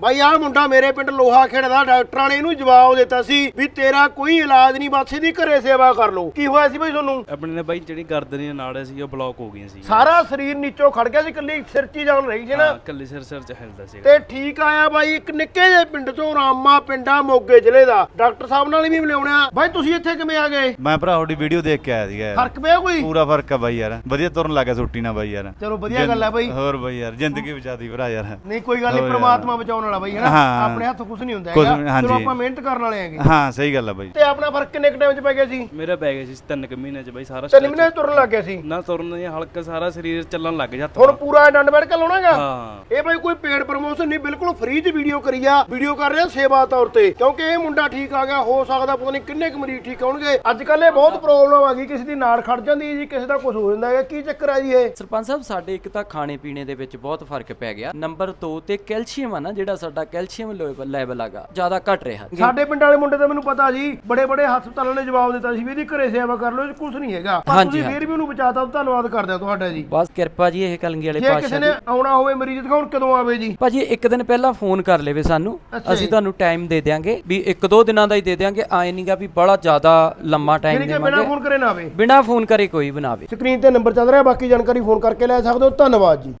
ਬਾਈ ਆਹ ਮੁੰਡਾ ਮੇਰੇ ਪਿੰਡ ਲੋਹਾ ਖੇਡਦਾ ਡਾਕਟਰਾਂ ਨੇ ਇਹਨੂੰ ਜਵਾਬ ਦਿੱਤਾ ਸੀ ਵੀ ਤੇਰਾ ਕੋਈ ਇਲਾਜ ਨਹੀਂ ਬਸ ਇਹਦੀ ਘਰੇ ਸੇਵਾ ਕਰ ਲਓ। ਕੀ ਹੋਇਆ ਸੀ ਬਾਈ ਤੁਹਾਨੂੰ? ਆਪਣੇ ਨੇ ਬਾਈ ਜਿਹੜੀ ਗਰਦਨ ਦੀਆਂ ਨਾੜਾਂ ਸੀ ਉਹ ਬਲੌਕ ਹੋ ਗਈਆਂ ਸੀ। ਸਾਰਾ ਸਰੀਰ ਨੀਚੋਂ ਖੜ ਗਿਆ ਸੀ ਇਕੱਲੀ ਸਿਰ 'ਚ ਹੀ ਜਾਨ ਰਹੀ ਸੀ ਨਾ। ਹਾਂ ਕੱਲੇ ਸਿਰ ਸਿਰ ਚ ਹਿਲਦਾ ਸੀ। ਤੇ ਠੀਕ ਆਇਆ ਬਾਈ ਇੱਕ ਨਿੱਕੇ ਜਿਹੇ ਪਿੰਡ ਚੋਂ ਰਾਮਾ ਪਿੰਡਾ ਮੋਗੇ ਜ਼ਿਲ੍ਹੇ ਦਾ। ਡਾਕਟਰ ਸਾਹਿਬ ਨਾਲ ਵੀ ਮਿਲਾਉਣਿਆ ਬਾਈ ਤੁਸੀਂ ਇੱਥੇ ਕਿਵੇਂ ਆ ਗਏ? ਮੈਂ ਭਰਾ ਤੁਹਾਡੀ ਵੀਡੀਓ ਦੇਖ ਕੇ ਆਇਆ ਸੀਗਾ ਯਾਰ। ਫ਼ਰਕ ਪਿਆ ਕੋਈ? ਪੂਰਾ ਫ਼ਰਕ ਆ ਬਾਈ ਯਾਰ। ਵਧੀਆ ਤੁਰਨ ਲੱਗਾ ਛੁੱਟੀ ਨਾ ਬਾਈ ਯਾਰ। ਚਲੋ ਵਧੀਆ ਗੱਲ ਹੈ ਬਾਈ। ਹੋਰ ਬਾਈ ਯਾਰ ਜ਼ਿੰਦਗੀ ਬਚਾਦੀ ਭਰਾ ਯਾਰ। ਨਹੀਂ ਕੋਈ ਗੱਲ ਨਹੀਂ ਹੋਰ ਪ੍ਰਮਾਤਮਾ ਬਚਾਉਣ ਵਾਲਾ ਬਾਈ ਹੈ ਨਾ ਹਾਂ। ਆਪਣੇ ਹੱਥ ਕੁਝ ਨਹੀਂ ਹੁੰਦਾ ਕੁਛ ਹੈਗਾ। ਨਹੀਂ, ਹਾਂਜੀ। ਚਲੋ ਆਪਾਂ ਮਿਹਨਤ ਕਰਨ ਵਾਲੇ ਹੈਗੇ। ਹਾਂ ਸਹੀ ਗੱਲ ਆ ਬਾਈ। ਤੇ ਆਪਣਾ ਫ਼ਰਕ ਕਿੰਨੇ ਟਾਈਮ 'ਚ ਪੈ ਗਿਆ ਸੀ? ਮੇਰਾ ਪੈ ਗਿਆ ਸੀ ਤਿੰਨ ਕੁ ਮਹੀਨੇ ਚ ਬਾਈ ਸਾਰਾ ਤਿੰਨ ਮਹੀਨੇ 'ਚ ਤੁਰਨ ਲੱਗ ਗਿਆ ਸੀ? ਨਾ ਤੁਰਨ ਜਾਂ ਹਲਕਾ ਸਾਰਾ ਸਰੀਰ ਚੱਲਣ ਲੱਗ ਜਾ ਹੁਣ ਪੂਰਾ ਡੰਡ ਬੈਠ ਕੇ ਲਾਉਣਾਗਾ? ਹਾਂ। ਇਹ ਬਾਈ ਕੋਈ ਪੇਡ ਪ੍ਰਮੋਸ਼ਨ ਨਹੀਂ ਬਿਲਕੁਲ ਫ੍ਰੀ 'ਚ ਵੀਡੀਓ ਕਰੀ ਆ। ਵੀਡੀਓ ਕਰ ਰਿਹਾ ਸੇਵਾ ਤੌਰ ਤੇ। ਕਿਉਂਕਿ ਇਹ ਮੁੰਡਾ ਠੀਕ ਆ ਗਿਆ ਹੋ ਸਕਦਾ ਪਤਾ ਨਹੀਂ ਕਿੰਨੇ ਕੁ ਮਰੀਜ਼ ਠੀਕ ਹੋਣਗੇ। ਅੱਜ ਕੱਲ ਇਹ ਬਹੁਤ ਪ੍ਰੋਬਲਮ ਆ ਗਈ ਕਿਸੇ ਦੀ ਨਾੜ ਖੜ ਜਾਂਦੀ ਹੈ ਜੀ ਕਿਸੇ ਦਾ ਕੁਝ ਹੋ ਜਾਂਦਾ ਹੈ ਕੀ ਚੱਕਰ ਆ ਜੀ ਇਹ? ਸਰਪੰਚ ਸਾਹਿਬ ਸਾਡੇ ਇੱਕ ਤਾਂ ਖਾਣੇ ਪੀਣੇ ਦੇ ਵਿੱਚ ਬਹੁਤ ਫ਼ਰਕ ਪੈ ਗਿਆ। ਨੰਬਰ 2 ਤੇ ਕੈਲਸ਼ੀਅਮ ਆ ਨਾ ਜਿਹੜਾ ਸਾਡਾ ਕੈਲਸ਼ੀਅਮ ਲੈਵਲ ਹੈਗਾ ਜ਼ਿਆਦਾ ਘਟ ਰਿਹਾ। ਸਾਡੇ ਪਿੰਡ ਵਾਲੇ ਮੁੰਡੇ ਤਾਂ ਮੈਨੂੰ ਪਤਾ ਜੀ ਬੜੇ ਬੜੇ ਹਸਪਤਾਲਾਂ ਨੇ ਜਵਾਬ ਦਿੱਤਾ ਸੀ ਵੀ ਇਹਦੀ ਘਰੇ ਸੇਵਾ ਕਰ ਲਓ ਕੁਝ ਨਹੀਂ ਹੈਗਾ। ਪਰ ਤੁਸੀਂ। ਫੇਰ ਵੀ ਉਹਨੂੰ ਬਚਾਤਾ ਧੰਨਵਾਦ ਕਰਦੇ ਹਾਂ ਤੁਹਾਡਾ ਜੀ। ਬਸ ਕਿਰਪਾ ਜੀ ਇਹ ਕਲੰਗੀ ਵਾਲੇ ਜੇ ਕਿਸੇ ਪਾਤਸ਼ਾਹ ਨੇ ਦੀ। ਆਉਣਾ ਹੋਵੇ ਮਰੀਜ਼ ਦਿਖਾਉਣ ਕਦੋਂ ਆਵੇ ਜੀ? ਭਾਜੀ ਇੱਕ ਦਿਨ ਪਹਿਲਾਂ ਫੋਨ ਕਰ ਲੇਵੇ ਸਾਨੂੰ ਅਸੀਂ ਜੀ। ਤੁਹਾਨੂੰ ਟਾਈਮ ਦੇ ਦਿਆਂਗੇ ਵੀ ਇੱਕ ਦੋ ਦਿਨਾਂ ਦਾ ਹੀ ਦੇ ਦਿਆਂਗੇ ਆਏ ਨਹੀਂਗਾ ਵੀ ਬੜਾ ਜ਼ਿਆਦਾ ਲੰਮਾ ਟਾਈਮ ਕਿ ਬਿਨਾਂ ਦੇਵਾਂਗੇ ਫੋਨ ਕਰੇ ਨਾ ਆਵੇ। ਬਿਨਾ ਫੋਨ ਕਰੇ ਕੋਈ ਬਣਾਵੇ ਸਕਰੀਨ ਤੇ ਨੰਬਰ ਚੱਲ ਰਿਹਾ ਬਾਕੀ ਜਾਣਕਾਰੀ ਫੋਨ ਕਰਕੇ ਲੈ ਸਕਦੇ ਹੋ। ਧੰਨਵਾਦ ਜੀ।